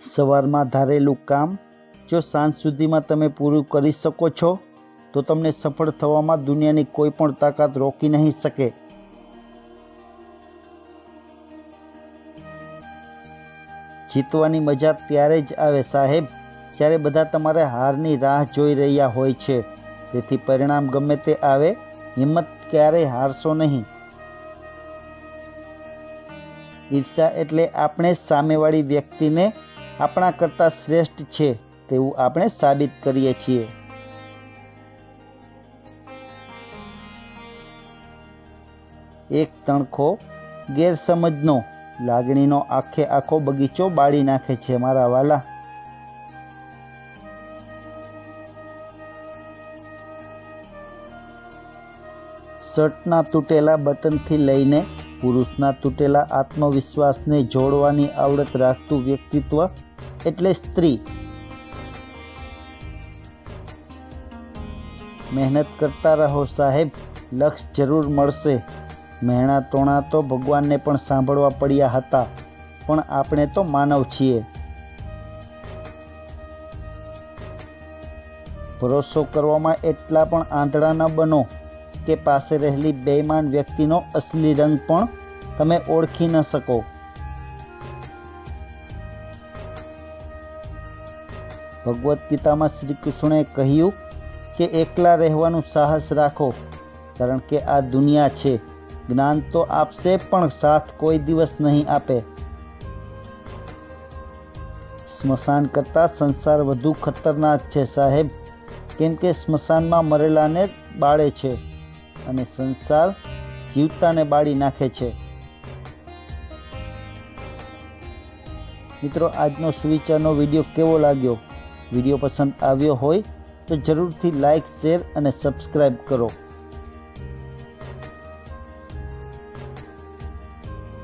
સવારમાં ધારેલું કામ જો સાંજ સુધીમાં તમે પૂરું કરી શકો છો, તો તમને સફળ થવામાં દુનિયાની કોઈ પણ તાકાત રોકી નહીં શકે. જીતવાની મજા ત્યારે જ આવે સાહેબ, જ્યારે બધા તમારે હારની રાહ જોઈ રહ્યા હોય છે. તેથી પરિણામ ગમે તે આવે, હિંમત ક્યારેય હારશો નહીં. ઈર્ષા એટલે આપણે સામેવાળી વ્યક્તિને આપણા કરતાં શ્રેષ્ઠ છે તેવું આપણે સાબિત કરીએ છીએ. એક તણખો ગેરસમજનો લાગણીનો આખે આખો બગીચો બાળી નાખે છે મારા વાલા. શર્ટના તૂટેલા બટનથી લઈને પુરુષના તૂટેલા આત્મવિશ્વાસને જોડવાની આવડત રાખતું વ્યક્તિત્વ એટલે સ્ત્રી. મહેનત કરતા રહો સાહેબ, લક્ષ જરૂર મળશે. મહેણા ટોણા તો ભગવાનને પણ સાંભળવા પડ્યા હતા, પણ આપણે તો માનવ છીએ. ભરોસો કરવામાં એટલા પણ આંધળા ન બનો કે પાસે રહેલી બેઈમાન વ્યક્તિનો અસલી રંગ પણ તમે ઓળખી ન શકો. ભગવદ્ ગીતામાં શ્રી કૃષ્ણે કહ્યું કે એકલા રહેવાનું સાહસ રાખો, કારણ કે આ દુનિયા છે. જ્ઞાન તો આપશે પણ સાથ કોઈ દિવસ નહીં આપે. સ્મશાન કરતાં સંસાર વધુ ખતરનાક છે, સાહેબ. કેમ કે સ્મશાનમાં મરેલાને બાળે છે અને સંસાર જીવતાને બાળી નાખે છે. મિત્રો, આજનો સુવિચારનો વીડિયો કેવો લાગ્યો? વીડિયો પસંદ આવ્યો હોય તો જરૂરથી લાઇક શેર અને સબસ્ક્રાઈબ કરો.